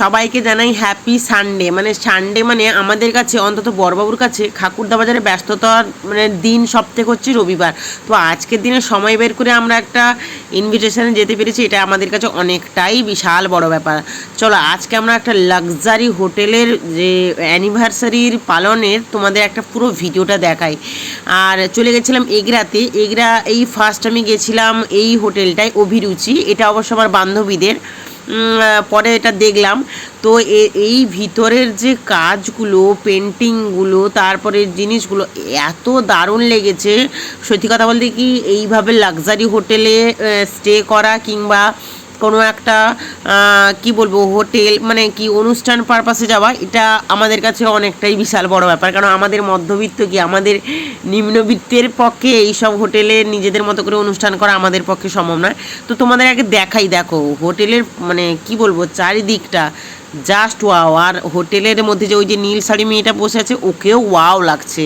সবাইকে জানাই happy Sunday মানে সানডে মানে আমাদের কাছে, অন্তত বড়বাবুর কাছে খাকুরদা বাজারে ব্যস্ততার মানে দিন সব থেকে হচ্ছে রবিবার। তো আজকের দিনে সময় বের করে আমরা একটা ইনভিটেশনে যেতে পেরেছি, এটা আমাদের কাছে অনেকটাই বিশাল বড় ব্যাপার। চলো, আজকে আমরা একটা লাক্সারি হোটেলের যে অ্যানিভার্সারির পালনের তোমাদের একটা পুরো ভিডিওটা দেখাই। আর চলে গেছিলাম এগরাতে। এগরা, এই ফার্স্ট আমি গেছিলাম এই হোটেলটায় অভিরুচি। এটা অবশ্য আমার বান্ধবীদের। পরে এটা দেখলাম। তো এই ভিতরের যে কাজগুলো, পেন্টিংগুলো, তারপরে জিনিসগুলো, এত দারুণ লেগেছে। সত্যি কথা বলতে কি, এইভাবে লাক্সারি হোটেলে স্টে করা কিংবা কোনো একটা কি বলব, হোটেল মানে কি অনুষ্ঠান পারপাসে যাওয়া, এটা আমাদের কাছে অনেকটাই বিশাল বড় ব্যাপার। কারণ আমাদের মধ্যবিত্ত কি, আমাদের নিম্নবিত্তের পক্ষে এইসব হোটেলে নিজেদের মতো করে অনুষ্ঠান করা আমাদের পক্ষে সম্ভব নয়। তো তোমাদের আগে দেখাই, দেখো, হোটেলের মানে কি বলব, চারিদিকটা জাস্ট ওয়াও আর হোটেলের মধ্যে যে ওই যে নীল শাড়ি মেয়েটা বসে আছে, ওকেও ওয়াও লাগছে।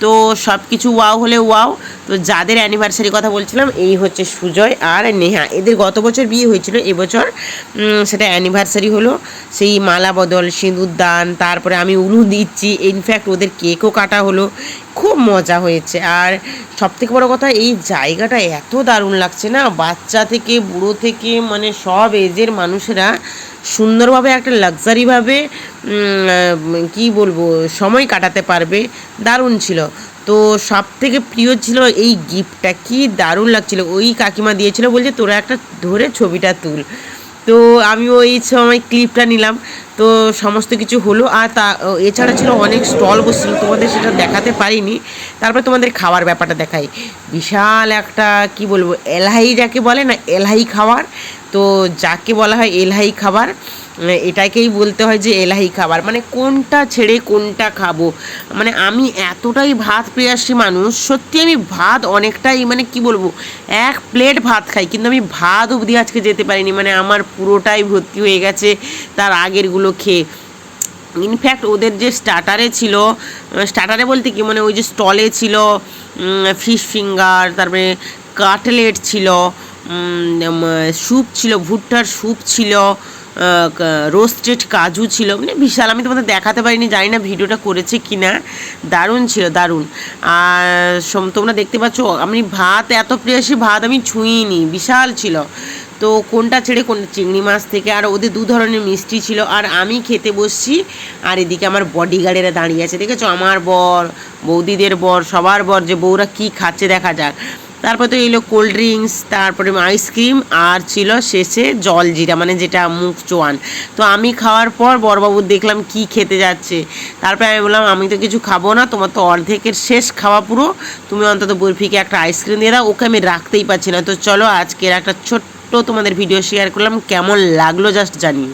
তো সব কিছু ওয়াও হলে ওয়াও। তো যাদের অ্যানিভার্সারি কথা বলছিলাম, এই হচ্ছে সুজয় আর নেহা। এদের গত বছর বিয়ে হয়েছিল, এবছর সেটা অ্যানিভার্সারি হলো। সেই মালা বদল, সিঁদুর দান, তারপরে আমি উলু দিচ্ছি। ইনফ্যাক্ট ওদের কেকও কাটা হলো। খুব মজা হয়েছে। আর সব থেকে বড়ো কথা, এই জায়গাটা এত দারুণ লাগছে না? বাচ্চা থেকে, বুড়ো থেকে মানে সব এজের মানুষেরা সুন্দরভাবে একটা লাক্সারিভাবে কি বলব, সময় কাটাতে পারবে, দারুণ ছিল। তো সব থেকে প্রিয় ছিল এই গিফটটা কি দারুণ লাগছিল। ওই কাকিমা দিয়েছিল বলছে, তোরা একটা ধরে ছবিটা তুল। তো আমি ওই সময় ক্লিপটা নিলাম। তো সমস্ত কিছু হলো আর তা এছাড়া ছিল অনেক স্টল বসছিল, তোমাদের সেটা দেখাতে পারিনি। তারপর তোমাদের খাওয়ার ব্যাপারটা দেখাই। বিশাল একটা, কি বলব এলাহি যাকে বলে না এলাহি খাবার তো যাকে বলা হয় এলাহি খাবার এটাকেই বলতে হয় যে এলাহি খাবার। মানে কোনটা ছেড়ে কোনটা খাব? মানে আমি এতটাই ভাত প্রিয়াসী মানুষ, সত্যি আমি ভাত অনেকটাই মানে কি বলব, এক প্লেট ভাত খাই, কিন্তু আমি ভাত অবধি আজকে যেতে পারিনি। মানে আমার পুরোটাই ভর্তি হয়ে গেছে, তার আগেরগুলো খেয়ে ইনফ্যাক্ট ওদের যে স্টার্টারে ছিল স্টার্টারে বলতে কি মানে ওই যে স্টলে ছিল ফিশ ফিঙ্গার তারপরে কাটলেট ছিল স্যুপ ছিল, ভুট্টার স্যুপ ছিল রোস্টেড কাজু ছিল। মানে বিশাল, আমি তোমাদের দেখাতে পারিনি, জানি না ভিডিওটা করেছে কি না দারুণ ছিল, দারুণ। আর তোমরা দেখতে পাচ্ছ, আমি ভাত, এত প্রিয়াসী ভাত আমি ছুঁইনি, বিশাল ছিল। তো কোনটা ছেড়ে কোনটা চিংড়ি মাছ থেকে? আর ওদের দু ধরনের মিষ্টি ছিল। আর আমি খেতে বসছি। আর এদিকে আমার বডিগার্ডেরা দাঁড়িয়ে আছে। দেখেছ? আমার বর, বৌদিদের বর, সবার বর যে বউরা কি খাচ্ছে দেখা যাক। তারপর তো এলো কোল্ড ড্রিঙ্কস তারপরে আইসক্রিম আর ছিল শেষে জল জিরা মানে যেটা মুখ চোয়ান। তো আমি খাওয়ার পর বড়বাবু দেখলাম কি খেতে যাচ্ছে। তারপরে আমি বললাম, আমি তো কিছু খাব না। তোমার তো অর্ধেকের শেষ খাওয়া পুরো। তুমি অন্তত বরফিকে একটা আইসক্রিম দিয়ে দাও। ওকে আমি রাখতেই পারছি না। তো চলো, আজকের একটা ছোট্ট তোমাদের ভিডিও শেয়ার করলাম কেমন লাগল জাস্ট জানি